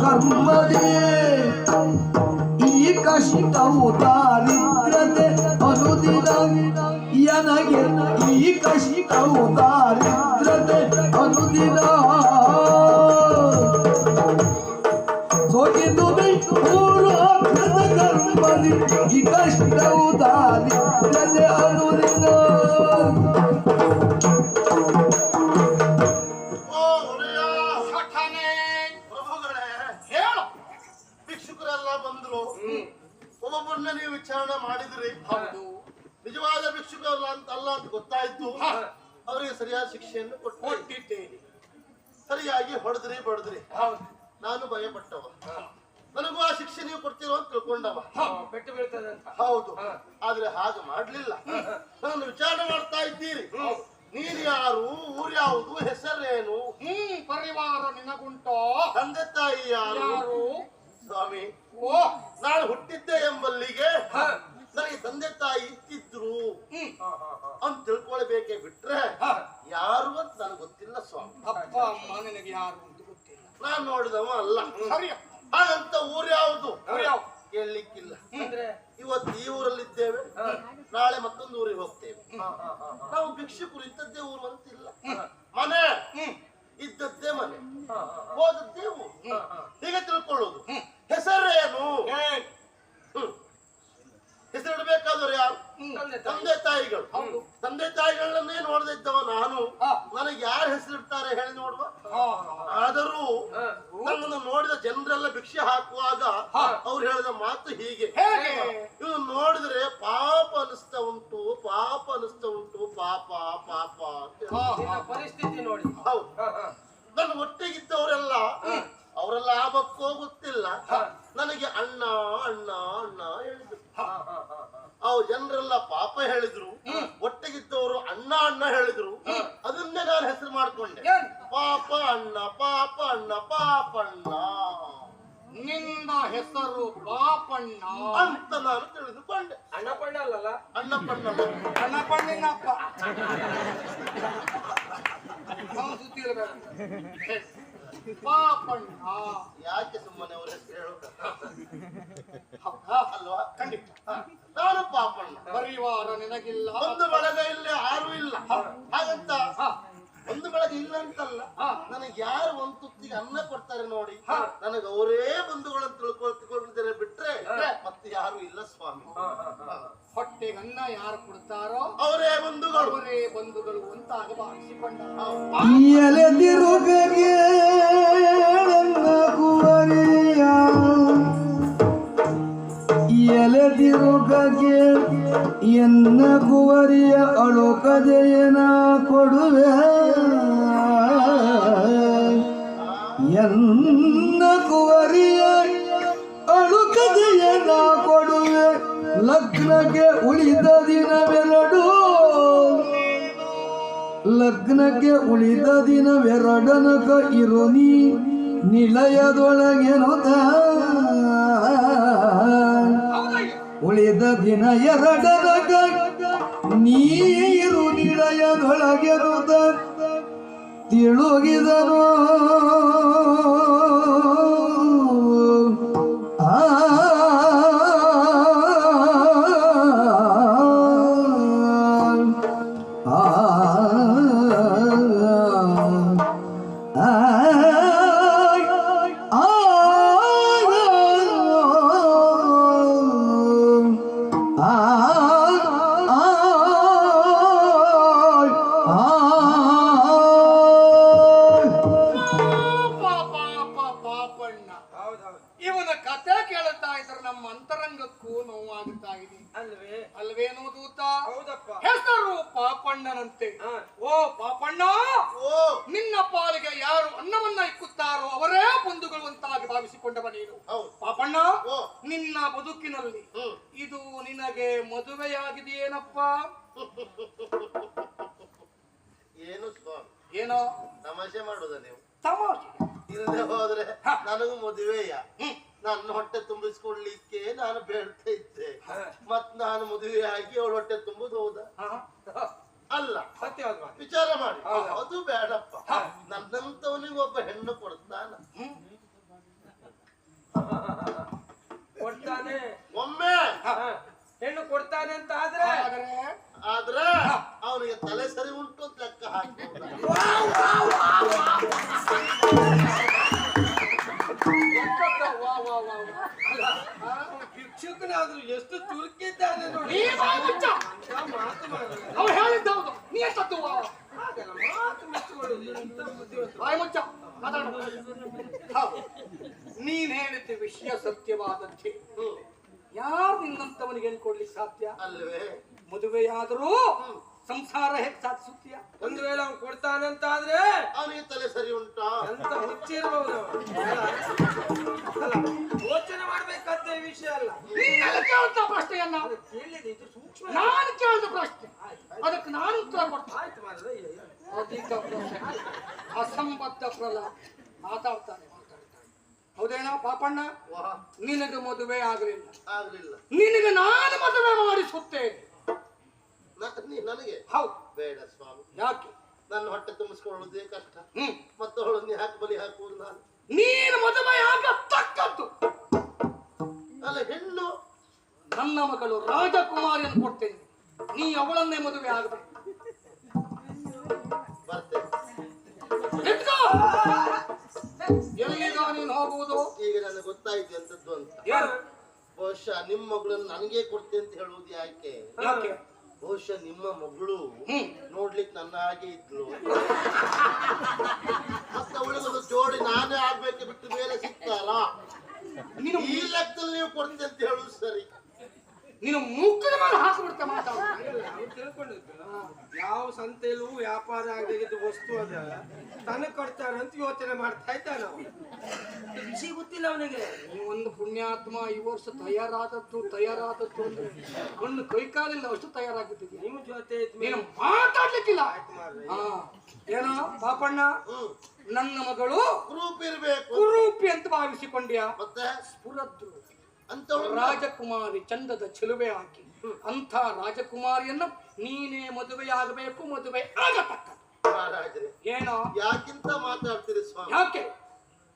ಕರ್ಮದಿಯೇ ಸೋಕಿದು ದೈ ಪೂರ್ವಾಕೃತ ಕರ್ಮದಿಯೇ ಈ ಕಷ್ಟವು ದಾರಿದ್ರತೆ ಅನುದಿನ ನನಗೆ ಈ ಕಷ್ಟವು ದಾರಿದ್ರತೆ ಅನುದಿನ ಸೋಕಿದು ದೈ ಪೂರ್ವಾಕೃತ ಕರ್ಮದಿ ಈ ಕಷ್ಟವು ದಾರಿದ್ರತೆ ಅನುದಿನ ಮಾಡಿದ್ರಿ? ಹೌದು. ನಿಜವಾದ ಭಿಕ್ಷುಕರು ಅಂತ ಅಲ್ಲ ಅಂತ ಗೊತ್ತಾಯ್ತು. ಅವರಿಗೆ ಸರಿಯಾದ ಶಿಕ್ಷೆಯನ್ನು ಕೊಟ್ಟು ಕೊಟ್ಟಿದ್ದೇನೆ. ಸರಿಯಾಗಿ ಹೊಡೆದ್ರಿ ಬಡದ್ರಿ. ಹೌದು. ನಾನು ಭಯಪಟ್ಟವ. ನನಗೂ ಆ ಶಿಕ್ಷೆ ನೀವು ಕೊಡ್ತೀರೋ ಅಂತ ತಿಳ್ಕೊಂಡವ. ಹ, ಪೆಟ್ಟು ಬೀಳ್ತದೆ ಅಂತ. ಹೌದು. ಆದ್ರೆ ಹಾಗೆ ಮಾಡ್ಲಿಲ್ಲ. ನಾನು ವಿಚಾರಣೆ ಮಾಡ್ತಾ ಇದ್ದೀರಿ. ನೀನ್ ಯಾರು ಊರ್ ಯಾವುದು ಹೆಸರೇನು? ಹ್ಮ್ ಪರಿವಾರ ನಿನಗುಂಟೋ? ತಂದೆ ತಾಯಿ ಯಾರು? ಸ್ವಾಮಿ. ಓ! ನಾನು ಹುಟ್ಟಿದ್ದೆ ಎಂಬಲ್ಲಿಗೆ. ನನಗೆ ತಂದೆ ತಾಯಿ ಇತ್ತಿದ್ರು ಅಂತ ತಿಳ್ಕೊಳ್ಬೇಕೆ ಬಿಟ್ರೆ. ಯಾರು ಅಂತ ನನಗೆ ಗೊತ್ತಿಲ್ಲ ಸ್ವಾಮಿ. ಅಪ್ಪ ಅಮ್ಮ ನನಗೆ ಯಾರು ಅಂತ ಗೊತ್ತಿಲ್ಲ. ನಾನ್ ನೋಡಿದವ ಅಲ್ಲ. ಅಂತ ಹಾಗಂತ ಊರ್ ಯಾವುದು? ಕೇಳಲಿಕ್ಕಿಲ್ಲ. ಅಂದ್ರೆ? ಇವತ್ತು ಈ ಊರಲ್ಲಿದ್ದೇವೆ. ನಾಳೆ ಮತ್ತೊಂದು ಊರಿಗೆ ಹೋಗ್ತೇವೆ. ನಾವು ಭಿಕ್ಷುಕರು ಇದ್ದದ್ದೇ ಊರು ಅಂತಿಲ್ಲ. ಮನೆ. ಇದ್ದದ್ದೇ ಮನೆ ಹೋದದ್ದೇ ಊರು ಹೀಗೆ ತಿಳ್ಕೊಳ್ಳೋದು? ಹೆಸರೇನು? ಹೆಸರಿಡ್ಬೇಕಾದ್ರೆ. ಹೆಸರಿಡಬೇಕಾದವ್ರು ಯಾರು? ತಂದೆ ತಾಯಿ. ತಂದೆ ತಾಯಿಗಳು. ತಂದೆ ತಾಯಿಗಳನ್ನೇ ನೋಡದೆ ಇದ್ದವ ನಾನು. ನನಗೆ ಯಾರು ಹೆಸರಿಡ್ತಾರೆ ಹೇಳಿ ನೋಡುವ? ಆದರೂ. ನನ್ನನ್ನು ನೋಡಿದ ಜನರೆಲ್ಲ ಭಿಕ್ಷೆ ಹಾಕುವಾಗ. ಅವ್ರು ಹೇಳಿದ ಮಾತು ಹೀಗೆ. ಇವನು ಇವು ನೋಡಿದ್ರೆ ಪಾಪ ಅನಿಸ್ತಾ ಉಂಟು ಪಾಪ ಅನಿಸ್ತಾ ಉಂಟು ಪಾಪ ಪಾಪ. ಅಂತ ಪರಿಸ್ಥಿತಿ ನೋಡಿ. ಹೌದು. ಹ, ಹ. ನನ್ನ ಒಟ್ಟಿಗಿದ್ದವರೆಲ್ಲ ಅವರೆಲ್ಲ ಆಗಕ್ಕೋ ಗೊತ್ತಿಲ್ಲ ನನಗೆ ಅಣ್ಣ ಅಣ್ಣ ಅಣ್ಣ ಹೇಳಿದ್ರು. ಅವ್ ಜನರೆಲ್ಲ ಪಾಪ ಹೇಳಿದ್ರು. ಒಟ್ಟಿಗಿದ್ದವರು ಅಣ್ಣ ಅಣ್ಣ ಹೇಳಿದ್ರು. ಅದನ್ನೇ ನಾನು ಹೆಸರು ಮಾಡ್ಕೊಂಡೆ? ಪಾಪ ಅಣ್ಣ ಪಾಪ ಅಣ್ಣ ಪಾಪಣ್ಣ ನಿನ್ನ ಹೆಸರು ಪಾಪಣ್ಣ. ಅಂತ ನಾನು ಪಣ್ಣ ಅಲ್ಲಲ್ಲ ಅಣ್ಣ ಪಣ್ಣ ಕಣ್ಣಪ್ಪಣ್ಣಿನಪ್ಪ ಸುದ್ದಿ ಇರಬೇಕು ಪಾಪಣ್ಣ ಯಾಕೆ ಸುಮ್ಮನೆ ಅವರ ಹೆಸರು ಹೇಳೋದು? ಹೌದಾ? ಅಲ್ವಾ? ಖಂಡಿತ. ನಾನು ಪಾಪಣ್ಣ. ಪರಿವಾರ ನಿನಗಿಲ್ಲ ಒಂದು ಬಳಗ ಇಲ್ಲ ಯಾರು ಇಲ್ಲ. ಹಾಗಂತ? ಹ, ಒಂದು ಬೆಳಗ್ಗೆ ಇಲ್ಲ ಅಂತಲ್ಲ. ಹಾ. ನನಗೆ ಯಾರು ಒಂದು ತುತ್ತಿಗೆ ಅನ್ನ ಕೊಡ್ತಾರೆ ನೋಡಿ. ನನಗೆ ಅವರೇ ಬಂಧುಗಳನ್ನು ತಿಳ್ಕೊಳ್ತಿಕೊಂಡಿದ್ದೇನೆ ಬಿಟ್ರೆ ಮತ್ತೆ ಯಾರು ಇಲ್ಲ ಸ್ವಾಮಿ. ಹೊಟ್ಟೆಗೆ ಅನ್ನ ಯಾರು ಕೊಡ್ತಾರೋ ಅವರೇ ಬಂಧುಗಳು. ಅವರೇ ಬಂಧುಗಳು ಭಾವಿಸಿಕೊಂಡ ಎಲೆದಿರುಗಗೆ ಕುವರಿಯ. ಎಲೆದಿರುಗಗೆ ಎನ್ನ ಕುವರಿಯ ಅಳುಕದೆಯನ ಕೊಡುವೆ? ಎನ್ನ ಕುವರಿಯ ಅಳುಕದೆಯನ ಕೊಡುವೆ? ಲಗ್ನಕ್ಕೆ ಉಳಿದ ದಿನವೆರಡು. ಲಗ್ನಕ್ಕೆ ಉಳಿದ ದಿನವೆರಡನಕ ಇರೋ ನೀ ನಿಲಯದೊಳಗೆನುತ ಉಳಿದ ದಿನ ಎರಡನಕ ನೀರು ನಿಲಯದೊಳಗೆನೋ ತಿಳುಗಿದನು. ಬದುಕಿನಲ್ಲಿ ಇದು ನಿನಗೆ ಮದುವೆಯಾಗಿದೆಯೇನಪ್ಪ? ಏನು ಸ್ವಾಮಿ? ಏನೋ? ತಮಾಷೆ ಮಾಡುದ ನೀವು? ತಮಾಷೆ? ಇಲ್ಲದೆ ಹೋದ್ರೆ ನನಗೂ ಮದುವೆಯ. ನನ್ನ ಹೊಟ್ಟೆ ತುಂಬಿಸ್ಕೊಳ್ಳಿಕ್ಕೆ ನಾನು ಬೇಡ್ತಾ ಇದ್ದೆ. ಮತ್ ನಾನು ಮದುವೆ ಆಗಿ ಅವಳ ಹೊಟ್ಟೆ ತುಂಬುದು ಹೌದಾ? ಅಲ್ಲ. ಸತ್ಯವಾದ ವಿಚಾರ ಮಾಡಿ. ಅದು ಬೇಡಪ್ಪ. ಭಿಕ್ಷುಕನಾದ್ರೂ ಎಷ್ಟು ಚುರುಕಿದ್ದಾನೆ ನೋಡಿ. ನೀ ಬಾ ಮುಚ್ಚ. ಆ ಮಾತು ಹೇಳಿದ್ದ ಹೌದು ನೀ ಎಷ್ಟೊತ್ತು. ಹಾಗಲ್ಲ, ಮಾತು ಮೆಚ್ಚಿಕೊಳ್ಳೋದು ಎಂತ ಬುದ್ಧಿವಂತರು. ಬಾಯ್ ಮುಚ್ಚ ಮಾತಾಡು. ಹೌದು. ನೀನ್ ಹೇಳಿದ ವಿಷಯ ಸತ್ಯವಾದಂತೆ. ಯಾರು ನಿನ್ನಂತವನಿಗೆ ಹೇಳ್ಕೊಡ್ಲಿಕ್ಕೆ ಕೊಡ್ಲಿಕ್ಕೆ ಸಾಧ್ಯ? ಅಲ್ವೇ ಮದುವೆಯಾದರೂ ಸಂಸಾರ ಹೆಚ್ಚು ಸಾಧಿಸುತ್ತೀಯ? ಒಂದು ವೇಳೆ ಅವ್ನು ಕೊಡ್ತಾನೆ ಅಂತ ಆದ್ರೆ ಅವನಿಗೆ ತಲೆ ಸರಿ ಉಂಟಾ? ಎಂತ ಹುಚ್ಚಿರ್ಬಹುದು ಅಲ್ಲ ಯೋಚನೆ ಮಾಡ್ಬೇಕಂತ ವಿಷಯ ಅಲ್ಲ. ನಿನ್ನೆಲ್ಲ ಕೇಳುತ್ತಾ ಪ್ರಶ್ನೆಯನ್ನ? ಅದು ಕೇಳಿದೆ ಇದು ಸೂಕ್ಷ್ಮ. ನಾನು ಕೇಳಿದ ಪ್ರಶ್ನೆ. ಅದಕ್ಕೆ ನಾನು ಉತ್ತರ ಕೊಡ್ತೇನೆ. ಆಯ್ತು ಮಾರ್ರೆ. ಅಧಿಕ ಪ್ರಶ್ನೆ. ಅಸಂಬದ್ಧ ಪ್ರಲ ಮಾತಾಡ್ತಾನೆ ಮಾತಾಡ್ತಾನೆ. ಹೌದೇನೋ ಪಾಪಣ್ಣ? ವಾಹ್. ನಿನಗೆ ಮದುವೆ ಆಗಲಿಲ್ಲ. ಆಗ್ಲಿಲ್ಲ. ನಿನಗೆ ನಾನು ಮದುವೆ ಮಾಡಿಸುತ್ತೇನೆ. ನ- ನೀ- ನನಗೆ? ಹೌದು. ಬೇಡ ಸ್ವಾಮಿ. ಯಾಕೆ? ನನ್ನ ಹೊಟ್ಟೆ ತುಂಬಿಸ್ಕೊಳ್ಳೋದೇ ಕಷ್ಟ. ಹ್ಮ್. ಮತ್ತವಳನ್ನ ಯಾಕೆ ಬಲಿ ಹಾಕುವುದು ನಾನು? ನೀನು ಮದುವೆ ಆಗತಕ್ಕದ್ದು ಅಲ್ಲ ಹೆಣ್ಣು ನನ್ನ ಮಗಳು ರಾಜಕುಮಾರಿಯನ್ನು ಕೊಡ್ತೇನೆ. ನೀ ಅವಳನ್ನೇ ಮದುವೆ ಆಗಬೇಕು. ಎಲ್ಲಿಗ ನೀನು ಹೋಗುವುದು? ಈಗ ನನಗೆ ಗೊತ್ತಾಯ್ತು ಎಂತದ್ದು ಅಂತ. ಬಹುಶಃ ನಿಮ್ಮ ಮಗಳನ್ನು ನನಗೆ ಕೊಡ್ತೆ ಅಂತ ಹೇಳುವುದು ಯಾಕೆ? ಯಾಕೆ? ಬಹುಶಃ ನಿಮ್ಮ ಮಗಳು ನೋಡ್ಲಿಕ್ಕೆ ನನ್ನ ಹಾಗೆ ಇದ್ಲು. ಮತ್ತೆ ಅವಳಿಗೊಂದು ಜೋಡಿ ನಾನೇ ಆಗ್ಬೇಕು ಬಿಟ್ಟು ಬೇರೆ ಸಿಗ್ತಾರ ನೀನು ಈ ಲೆಕ್ಕದಲ್ಲಿ ನೀವು ಕೊಡ್ತೀನಿ ಅಂತ ಹೇಳುದು ಸರಿ. ನೀನು ಮುಖದ ಮೇಲೆ ಹಾಕಿಬಿಡ್ತ ಮಾತಾಡ. ಯಾವ ಸಂತೆಯಲ್ಲೂ ವ್ಯಾಪಾರ ಆಗದಿದ್ದ ವಸ್ತು ಅದ. ತನಗೆ ಕೊಡ್ತಾರ ಅಂತ ಯೋಚನೆ ಮಾಡ್ತಾ ಇದ್ದ ನಾವು ವಿಷಯ ಗೊತ್ತಿಲ್ಲ ಅವನಿಗೆ. ಒಂದು ಪುಣ್ಯಾತ್ಮ ಈ ವರ್ಷ ತಯಾರಾದದ್ದು ತಯಾರಾದದ್ದು ಅಂದ್ರೆ ಒಂದು ಕೈ ಕಾಲಿಲ್ಲ ಅಷ್ಟು ತಯಾರಾಗುತ್ತಿದ್ದೆ ನಿಮ್ಮ ಜೊತೆ ನೀನು ಮಾತಾಡ್ಲಿಕ್ಕಿಲ್ಲ. ಹಾ. ಏನೋ ಪಾಪಣ್ಣ ನನ್ನ ಮಗಳು ಕುರೂಪಿ ಇರ್ಬೇಕು ಕುರೂಪಿ ಅಂತ ಭಾವಿಸಿಕೊಂಡ್ಯಾ? ಮತ್ತೆ? ಸ್ಫುರದ್ರು ರಾಜಕುಮಾರಿ ಚಂದದ ಚೆಲುವೆ ಹಾಕಿ ಅಂಥ ರಾಜಕುಮಾರಿಯನ್ನು ನೀನೇ ಮದುವೆಯಾಗಬೇಕು ಮದುವೆ ಆಗತಕ್ಕ ಮಹಾರಾಜರೇ ಏನೋ? ಯಾಕಿಂತ ಮಾತಾಡ್ತೀರಿ ಸ್ವಾಮಿ? ಯಾಕೆ?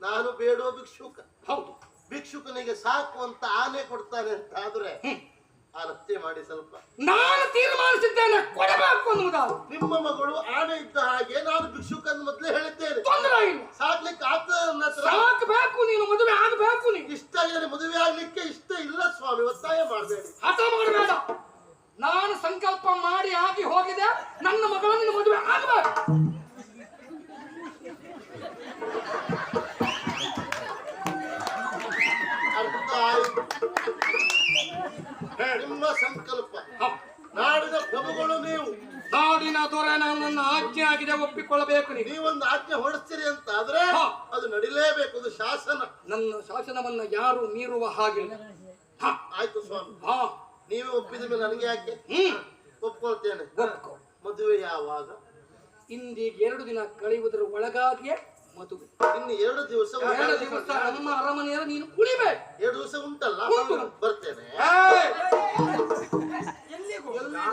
ನಾನು ಬೇಡೋ ಭಿಕ್ಷುಕ. ಹೌದು. ಭಿಕ್ಷುಕನಿಗೆ ಸಾಕು ಅಂತ ಆನೆ ಕೊಡ್ತಾನೆ ಅಂತ ಆದ್ರೆ ಆ ಆಲೋಚನೆ ಮಾಡಿ ಸ್ವಲ್ಪ. ನಾನು ತೀರ್ಮಾನಿಸಿದ್ದೇನೆ ಕೊಡಬೇಕು ಅನ್ನುವುದಾದ ನಿಮ್ಮ ಮಗಳು ಆನೆ ಇದ್ದ ಹಾಗೆ ನಾನು ಭಿಕ್ಷುಕನ ಮೊದಲೇ ಹೇಳಿದ್ದೇನೆ. ತೊಂದರೆ ಇಲ್ಲ. ಸಾಕ್ಲಿಕ್ಕೆ ಆಗ್ತದೆ ಸಾಕಬೇಕು ನೀನು ಮದುವೆ ಆಗಬೇಕು ನೀನು ಇಷ್ಟ ಇದೆ ಮದುವೆ ಆಗ್ಲಿಕ್ಕೆ ಇಷ್ಟ ಇಲ್ಲ ಸ್ವಾಮಿ ಒತ್ತಾಯ ಮಾಡಬೇಡಿ ಹಠ ಮಾಡಬೇಡ ನಾನು ಸಂಕಲ್ಪ ಮಾಡಿ ಆಗಿ ಹೋಗಿದೆ ನನ್ನ ಮದುವೆ ಅರ್ಥ ಆಯ್ತು ನಿಮ್ಮ ಸಂಕಲ್ಪ. ನಾಡಿನ ಪ್ರಭುಗಳು ನೀವು. ನಾಡಿನ ದೊರೆ ನಾನು ನನ್ನ ಆಜ್ಞೆ ಆಗಿದೆ ಒಪ್ಪಿಕೊಳ್ಳಬೇಕು ನೀನು. ನೀವೊಂದು ಆಜ್ಞೆ ಹೊರಡಿಸ್ತೀರಿ ಅಂತ ಆದ್ರೆ. ಅದು ನಡಿಲೇಬೇಕು ಅದು ಶಾಸನ. ನನ್ನ ಶಾಸನವನ್ನ ಯಾರು ಮೀರುವ ಹಾಗಿಲ್ಲ. ಹ, ಆಯ್ತು ಸ್ವಾಮಿ. ಹಾ. ನೀವೇ ಒಪ್ಪಿದ ಮೇಲೆ ನನಗೆ ಯಾಕೆ? ಹ್ಮ್. ಒಪ್ಕೊಳ್ತೇನೆ. ಒಪ್ಕೊ. ಮದುವೆ ಯಾವಾಗ? ಇಂದಿಗೆ ಎರಡು ದಿನ ಕಳೆಯುವುದರ ಒಳಗಾಗಿಯೇ ಮದುವೆ. ಇನ್ನು ಎರಡು ದಿವಸ ಎರಡು ದಿವಸ ನಮ್ಮ ಅರಮನೆಯಲ್ಲಿ ನೀನು ಉಳಿಬೇಕು ಎರಡು ದಿವಸ ಉಂಟಲ್ಲ? ಉಂಟು. ಬರ್ತೇನೆ. ಏಯ್! ಎಲ್ಲಿ ಹೋಗುವುದಾ?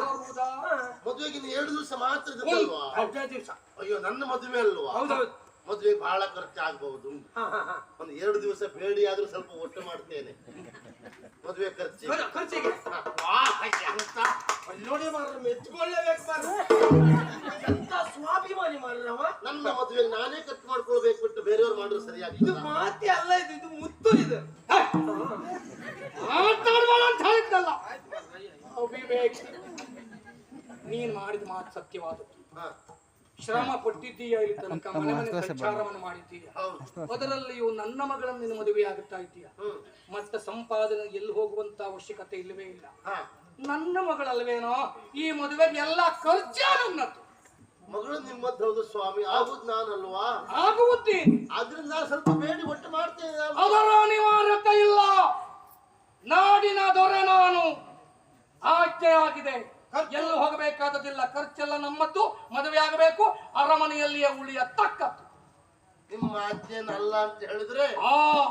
ಮದುವೆಗೆ ಇನ್ನು ಎರಡು ದಿವಸ ಮಾತ್ರ ದಿವಸ. ಅಯ್ಯೋ ನನ್ನ ಮದುವೆ ಅಲ್ವಾ? ಹೌದೌದು ಮದುವೆ ಬಹಳ ಖರ್ಚಾಗಬಹುದು ಹಾ, ಹಾ, ಹಾ. ಒಂದು ಎರಡು ದಿವಸ ಬೇಡಿ ಆದ್ರೂ ಸ್ವಲ್ಪ ಒಟ್ಟು ಮಾಡ್ತೇನೆ. ಮದುವೆ ಖರ್ಚು. ಖರ್ಚು- ಖರ್ಚಿಗೆ ನೋಡಿ ಮಾರ್ರೆ ಮೆಚ್ಚಿಕೊಳ್ಳೇಬೇಕು ಮಾರ್ರೆ. ಎಂತ ಸ್ವಾಭಿಮಾನಿ ಮಾರ್ರೆ ನನ್ನ ಮದುವೆ ನಾನೇ ಖರ್ಚು ಮಾಡ್ಕೊಳ್ಬೇಕು ಬಿಟ್ಟು ಬೇರೆಯವ್ರು ಮಾಡಿದ್ರೆ ಇದು ಮಾತಿ ಅಲ್ಲ ಇದು ಇದು ಮುತ್ತು ಇದು! ಮಾತಾಡ್ಬೇಡ ಅಂತ ಹೇಳಿದ್ನಲ್ಲ. ಅವಿವೇಕ. ನೀನು ಮಾಡಿದ ಮಾತು ಸತ್ಯವಾದದ್ದು. ಶ್ರಮ ಪಟ್ಟಿದ್ದೀಯ ಇಲ್ಲಿ ತನಕ? ಮನೆ ಮನೆ ಸಂಚಾರವನ್ನು ಮಾಡಿದ್ದೀಯ? ಹೌದು ಅದರಲ್ಲಿಯೂ ನನ್ನ ಮಗಳನ್ನು ನಿನ್ನ ಮದುವೆ ಆಗುತ್ತಾ ಇದೀಯ ಮತ್ತೆ ಸಂಪಾದನೆ ಎಲ್ಲಿ ಹೋಗುವಂತ ಅವಶ್ಯಕತೆ ಇಲ್ಲವೇ ಇಲ್ಲ. ಹಾ. ನನ್ನ ಮಗಳಲ್ವೇನೋ ಈ ಮದುವೆಗೆ ಎಲ್ಲ ಖರ್ಚು ನನ್ನದು. ಮಗಳು ನಿಮ್ಮದ್ದು ಹೌದು ಸ್ವಾಮಿ. ಆಗುದು ನಾನಲ್ವಾ? ಆಗುವುದೇ. ಆದ್ರಿಂದ ನಾನು ಸ್ವಲ್ಪ ಬೇಡಿ ಒಟ್ಟು ಮಾಡ್ತೇನೆ. ಅದರ ಅನಿವಾರ್ಯತೆ ಇಲ್ಲ. ನಾಡಿನ ದೊರೆ ನಾನು. ಆಜ್ಞೆ ಆಗಿದೆ ಎಲ್ಲೂ ಹೋಗಬೇಕಾದದಿಲ್ಲ ಖರ್ಚೆಲ್ಲ ನಮ್ಮದ್ದು ಮದುವೆ ಆಗಬೇಕು ಅರಮನೆಯಲ್ಲಿಯೇ ಉಳಿಯ ತಕ್ಕದ್ದು. ನಿಮ್ಮ ಅಜ್ಜನಲ್ಲ ಅಂತ ಹೇಳಿದ್ರೆ ಆ.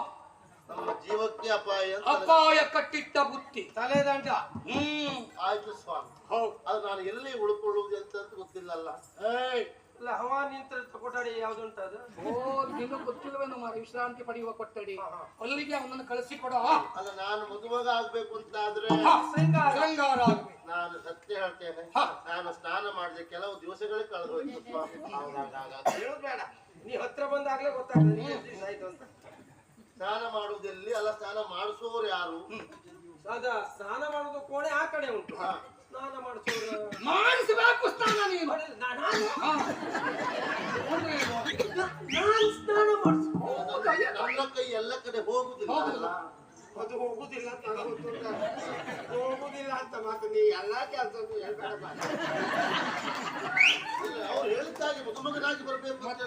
ನಮ್ಮ ಜೀವಕ್ಕೆ ಅಪಾಯ ಅಂತ ಅಪಾಯ ಕಟ್ಟಿಟ್ಟ ಬುತ್ತಿ. ತಲೆದಂಡ ಹ್ಮ್. ಆಯ್ತು ಸ್ವಾಮಿ. ಹೌದು. ಅದು ನಾನು ಎಲ್ಲಿ ಉಳ್ಕೊಳ್ಳುವುದು ಅಂತ ಗೊತ್ತಿಲ್ಲಲ್ಲ. ಏಯ್ ಹವಾ ನಿಂತ ಕೊಠಡಿ ಯಾವ್ದುಂಟ ಅದು? ಓ ನಿನ್ನ ಗೊತ್ತಿಲ್ವೇನು ಮಾರ ವಿಶ್ರಾಂತಿ ಪಡೆಯುವ ಕೊಠಡಿ. ಅಲ್ಲಿಗೆ ಅವನನ್ನು ಕಳಿಸಿಕೊಡ ಅಲ್ಲ ನಾನು ಮದುವಾಗ ಆಗ್ಬೇಕು ಅಂತ ಆದ್ರೆ ಶೃಂಗಾರ. ಶೃಂಗಾರ ಆಗ್ಬೇಕು. ನಾನು ಸತ್ಯ ಹೇಳ್ತೇನೆ. ನಾನು ಸ್ನಾನ ಮಾಡಿದೆ ಕೆಲವು ದಿವಸಗಳೇ ಕಳೆದು ಹೋಯ್ತು ಬೇಡ ನೀ ಹತ್ರ ಬಂದಾಗ್ಲೇ ಗೊತ್ತಾಗ್ತದೆ ಆಯ್ತು ಅಂತ. ಸ್ನಾನ ಮಾಡುವುದೆಲ್ಲಿ? ಅಲ್ಲ ಸ್ನಾನ ಮಾಡಿಸುವವರು ಯಾರು? ಅದ ಸ್ನಾನ ಮಾಡೋದು ಕೋಣೆ ಆ ಕಡೆ ಉಂಟು. ಸ್ನಾನ ಮಾಡಿಸೋದು ಮಾಡಿಸಬೇಕು ಸ್ನಾನ ನೀನು. ನಾನು? ಹಾ. ನಾನು ಸ್ನಾನ ಮಾಡಿಸು ನನ್ನ ಕೈ ಎಲ್ಲ ಕಡೆ ಹೋಗುದಿಲ್ಲ ಅದು ಹೋಗುದಿಲ್ಲ ಅಂತ. ಹೋಗುದಿಲ್ಲ ಅಂತ ಮಾತು ನೀ ಎಲ್ಲಾ ಕೆಲಸ ಹೇಳ್ಬೇಡ ಹೇಳಿದ್ದಾಗೆ ಬರಬೇಕು ಅಂತ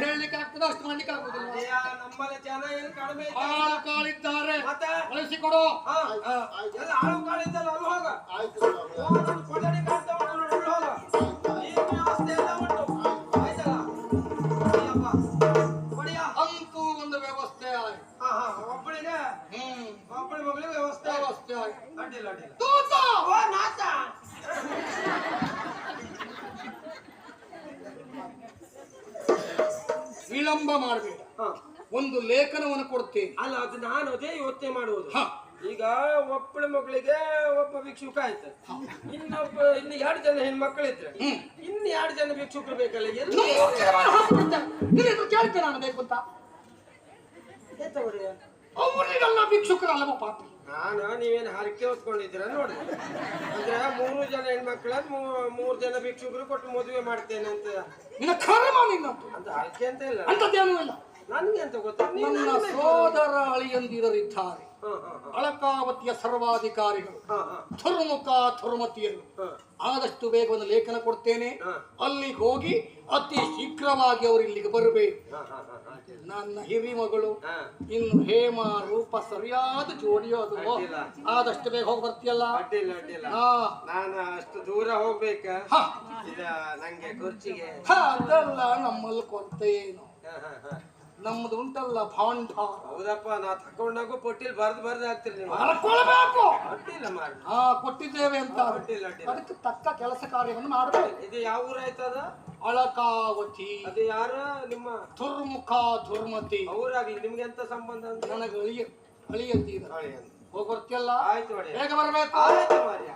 ಹೇಳಲಿಕ್ಕೆ ಆಗ್ತದ ಅಷ್ಟು ಮಾಡ್ಲಿಕ್ಕೆ ಆಗುದಿಲ್ಲ. ಅಯ್ಯ, ನಮ್ಮಲ್ಲಿ ಜನ ಏನು ಕಡಿಮೆ ಇಲ್ಲ. ಆಳು ಕಾಳಿದ್ದಾರೆ. ಮತ್ತೆ? ಕಳಿಸಿಕೊಡು. ಹಾ, ಎಲ್ಲ ಆಳು ಕಾಳಿದ್ದಲ್ಲ ಅಲ್ಲಿ ಹೋಗ. ಆಯ್ತು ಸ್ವಾಮಿ ಹೋಗೋದು ಕೊಠಡಿ ಕಾಣ್ತಾ ಉಂಟು ನೋಡಿ, ಅಲ್ಲಿ ಹೋಗ. ಈ ವ್ಯವಸ್ಥೆ ಎಲ್ಲ ಉಂಟು. ಆಯ್ತಲ್ಲ? ಅಯ್ಯಪ್ಪ. ಕೊಡಿಯ ಅಂತೂ ಒಂದು ವ್ಯವಸ್ಥೆ ಆಯ್ತು. ಹಾ ಹಾ ಒಬ್ಬಳಿಗೆ? ಹ್ಮ್. ಒಬ್ಬಳ ಮಗಳಿಗೆ ವ್ಯವಸ್ಥೆ ವ್ಯವಸ್ಥೆ ಆಯ್ತು. ಅಡ್ಡಿಲ್ಲ ಅಡ್ಡಿಲ್ಲ. ತೂತ ಓ ನಾಥ ವಿಳಂಬ ಮಾಡಬೇಡ. ಹಾ. ಒಂದು ಲೇಖನವನ್ನು ಕೊಡ್ತೇನೆ. ಅಲ್ಲ ಅದು ನಾನು ಅದೇ ಯೋಚನೆ ಮಾಡುವುದು. ಈಗ ಒಬ್ಬಳ ಮಗಳಿಗೆ ಒಬ್ಬ ಭಿಕ್ಷುಕ ಆಯ್ತು. ಇನ್ನೊಬ್ಬ ಇನ್ನು ಎರಡು ಜನ ಹೆಣ್ಮಕ್ಳಿದ್ರೆ? ಮಕ್ಕಳಿದ್ರೆ ಇನ್ನು ಎರಡು ಜನ ಭಿಕ್ಷುಕರು ಬೇಕಲ್ಲ ಎಲ್ಲ ಕೇಳ್ತೇನೆ ಅವರಿಗೆಲ್ಲ ಭಿಕ್ಷುಕರಲ್ಲವ ಪಾಪ. ನಾನು ನೀವೇನು ಹರಕೆ ಹೊತ್ಕೊಂಡಿದ್ದೀರ ನೋಡಿ. ಅಂದ್ರೆ ಮೂರು ಜನ ಹೆಣ್ಮಕ್ಳ ಮೂರು ಜನ ಭಿಕ್ಷುಕರು ಕೊಟ್ಟು ಮದುವೆ ಮಾಡ್ತೇನೆ ಅಂತ. ನಿನ್ನ ಕರ್ಮ ಅಂತ ಹರಕೆ ಅಂತ ಇಲ್ಲ. ನನ್ಗೆ ಅಂತ ಗೊತ್ತಾ ನನ್ನ ಸೋದರ ಅಳಿಯಂದಿರರಿದ್ದಾರೆ. ಅಳಕಾವತಿಯ ಸರ್ವಾಧಿಕಾರಿಗಳು ಥುರ್ಮುಖ ಥುರ್ಮತಿಯರು ಆದಷ್ಟು ಬೇಗ ಒಂದು ಲೇಖನ ಕೊಡ್ತೇನೆ. ಅಲ್ಲಿ ಅಲ್ಲಿಗೆ ಹೋಗಿ ಅತಿ ಶೀಘ್ರವಾಗಿ ಅವರು ಇಲ್ಲಿಗೆ ಬರಬೇಕು. ನನ್ನ ಹಿರಿ ಮಗಳು ಇನ್ನು ಹೇಮ ರೂಪ ಸರಿಯಾದ ಜೋಡಿಯೋದು ಅದು. ಆದಷ್ಟು ಬೇಗ ಹೋಗಿ ಬರ್ತೀಯಲ್ಲ? ನಾನು ಅಷ್ಟು ದೂರ ಹೋಗ್ಬೇಕ? ನಂಗೆ ಕುರ್ಚಿಗೆ. ಅದಲ್ಲ ನಮ್ಮಲ್ಲಿ ಕೊರತೆ ಏನು ನಮ್ಮದು ಉಂಟಲ್ಲ ಭಾಂಡ ಹೌದಪ್ಪ ನಾ ತಕೊಂಡಾಗೂ ಪೊಟ್ಟಿಲ್ ಬರ್ದು ಬರ್ದು ಹಾಕ್ತಿರಿ ನೀವು. ಅಡ್ಡಿಲ್ಲ ಹಾ ಕೊಟ್ಟಿದ್ದೇವೆ ಅಂತ. ಅಡ್ಡಿಲ್ಲ ಅಡ್ಡಿಲ್ಲ ಅದಕ್ಕೆ ತಕ್ಕ ಕೆಲಸ ಕಾರ್ಯವನ್ನು ಮಾಡಬೇಕು. ಇದು ಯಾವ ಊರ ಆಯ್ತದ ಅಳಕಾವತಿ. ಅದು ಯಾರ? ನಿಮ್ಮ ದುರ್ಮುಖ ದುರ್ಮತಿ ಅವರಾಗ್ಲಿ ನಿಮ್ಗೆ ಎಂತ ಸಂಬಂಧ ಅಂತ ನನಗೆ ಅಳಿಯ ಅಳಿಯಂತಿ ಹೋಗ್ಬರ್ತಿಯಲ್ಲ. ಹೋಗಿ ಆಯ್ತು ನೋಡಿ ಬೇಗ ಬರಬೇಕು. ಆಯ್ತು ಮಾರ್ಯ